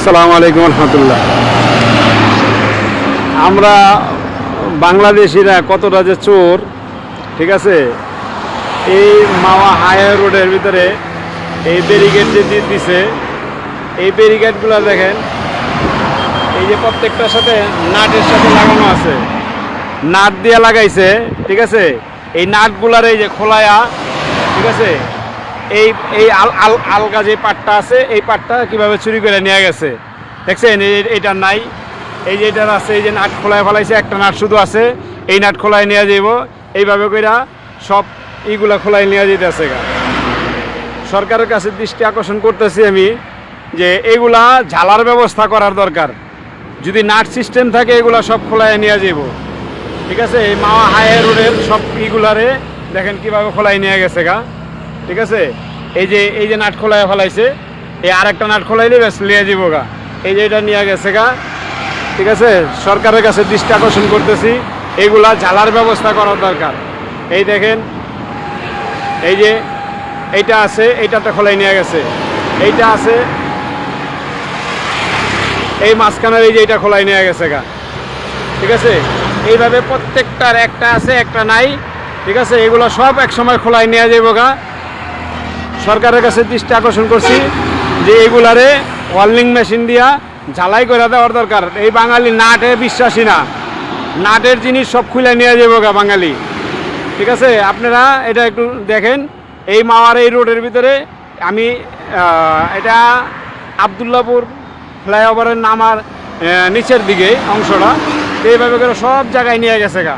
আসসালামু আলাইকুম রহমতুল্লাহ। আমরা বাংলাদেশিরা কতটা যে চোর, ঠিক আছে? এই মাওয়া হায়ার রোডের ভিতরে এই ব্যারিকেড যে দিয়ে দিছে, এই ব্যারিকেডগুলো দেখেন, এই যে প্রত্যেকটার সাথে নাটের সাথে লাগানো আছে। নাট দিয়ে লাগাইছে, ঠিক আছে? এই নাটগুলার এই যে খোলায়া, ঠিক আছে? এই এই আল আল, আলগা যে পাটটা আছে, এই পাটটা কীভাবে চুরি করে নিয়ে গেছে? দেখছেন এইটার নাই। এই যে এটার আছে, এই যে নাট খোলায় ফেলাইছে, একটা নাট শুধু আছে, এই নাট খোলায় নিয়ে যাইব এইভাবে কইরা সব এইগুলা খোলায় নিয়ে যেতেছে গা। সরকারের কাছে দৃষ্টি আকর্ষণ করতেছি আমি যে এগুলা ঝালার ব্যবস্থা করার দরকার। যদি নাট সিস্টেম থাকে, এগুলা সব খোলায় নিয়ে যাব। ঠিক আছে? এই মাওয়া হায়ার রোডের সব ইগুলারে দেখেন কীভাবে খোলায় নিয়ে গেছে গা। ঠিক আছে? এই যে এই যে নাট খোলায় ফেলাইছে, এই আর একটা নাট খোলাইলে ব্যাস নিয়ে যাব গা। এই যে এটা নিয়ে গেছে গা। ঠিক আছে? সরকারের কাছে দৃষ্টি আকর্ষণ করতেছি, এইগুলা ঝালার ব্যবস্থা করার দরকার। এই দেখেন, এই যে, এইটা আছে, এইটাতে খোলাই নিয়ে গেছে। এইটা আছে, এই মাঝখানের এই যে এটা খোলাই নিয়ে গেছে গা। ঠিক আছে? এইভাবে প্রত্যেকটার একটা আছে, একটা নাই। ঠিক আছে? এগুলো সব এক সময় খোলাই নিয়ে যাইব গা। সরকারের কাছে দৃষ্টি আকর্ষণ করছি যে এগুলারে ওয়ার্লিং মেশিন দিয়া ঝালাই করে দেওয়ার দরকার। এই বাঙালি নাটে বিশ্বাসী না। নাটের জিনিস সব খুলে নিয়ে যাব গা বাঙালি। ঠিক আছে? আপনারা এটা একটু দেখেন। এই মাওয়ার এই রোডের ভিতরে আমি এটা আবদুল্লাপুর ফ্লাইওভারের নামার নিচের দিকে অংশটা। এইভাবে করে সব জায়গায় নিয়ে গেছে গা।